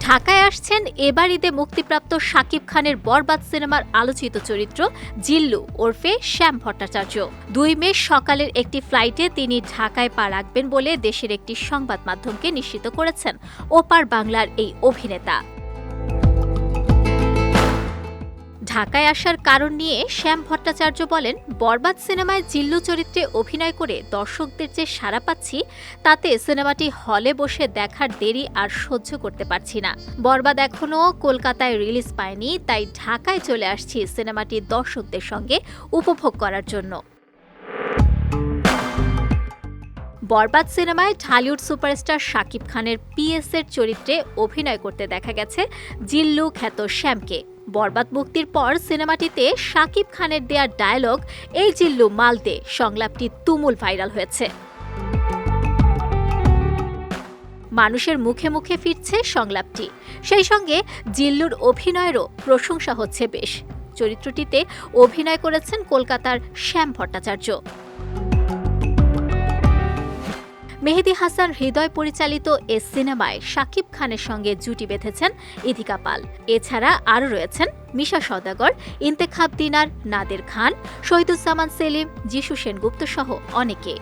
ঢাকায় আসছেন এবার ঈদে মুক্তিপ্রাপ্ত শাকিব খানের বরবাদ সিনেমার আলোচিত চরিত্র জিল্লু ওরফে শ্যাম ভট্টাচার্য। দুই মে সকালের একটি ফ্লাইটে তিনি ঢাকায় পা রাখবেন বলে দেশের একটি সংবাদ মাধ্যমকে নিশ্চিত করেছেন ওপার বাংলার এই অভিনেতা। ঢাকায় আসার কারণ নিয়ে শ্যাম ভট্টাচার্য বলেন, বরবাদ সিনেমায় জিল্লু চরিত্রে অভিনয় করে দর্শকদের যে সাড়া পাচ্ছি, তাতে সিনেমাটি হলে বসে দেখার দেরি আর সহ্য করতে পারছি না। বরবাদ এখনও কলকাতায় রিলিজ পায়নি, তাই ঢাকায় চলে আসছি সিনেমাটি দর্শকদের সঙ্গে উপভোগ করার জন্য। বরবাদ সিনেমায় ঢালিউড সুপারস্টার শাকিব খানের পিএস এর চরিত্রে অভিনয় করতে দেখা গেছে জিল্লু খ্যাত শ্যামকে। বরবাদ মুক্তির পর সিনেমাটিতে শাকিব খানের দেয়ার ডায়লগ, এই জিল্লু মালদে সংলাপটি তুমুল ভাইরাল হয়েছে। মানুষের মুখে মুখে ফিরছে সংলাপটি। সেই সঙ্গে জিল্লুর অভিনয়েরও প্রশংসা হচ্ছে বেশ। চরিত্রটিতে অভিনয় করেছেন কলকাতার শ্যাম ভট্টাচার্য। মেহেদি হাসান হৃদয় পরিচালিত এ সিনেমায় সাকিব খানের সঙ্গে জুটি বেঁধেছেন ইধিকা পাল। এছাড়া আরও রয়েছেন মিশা সদাগর ইন্তেখাব দিনার, নাদের খান, শহীদুজ্জামান সেলিম, যিশু সেনগুপ্ত সহ অনেকে।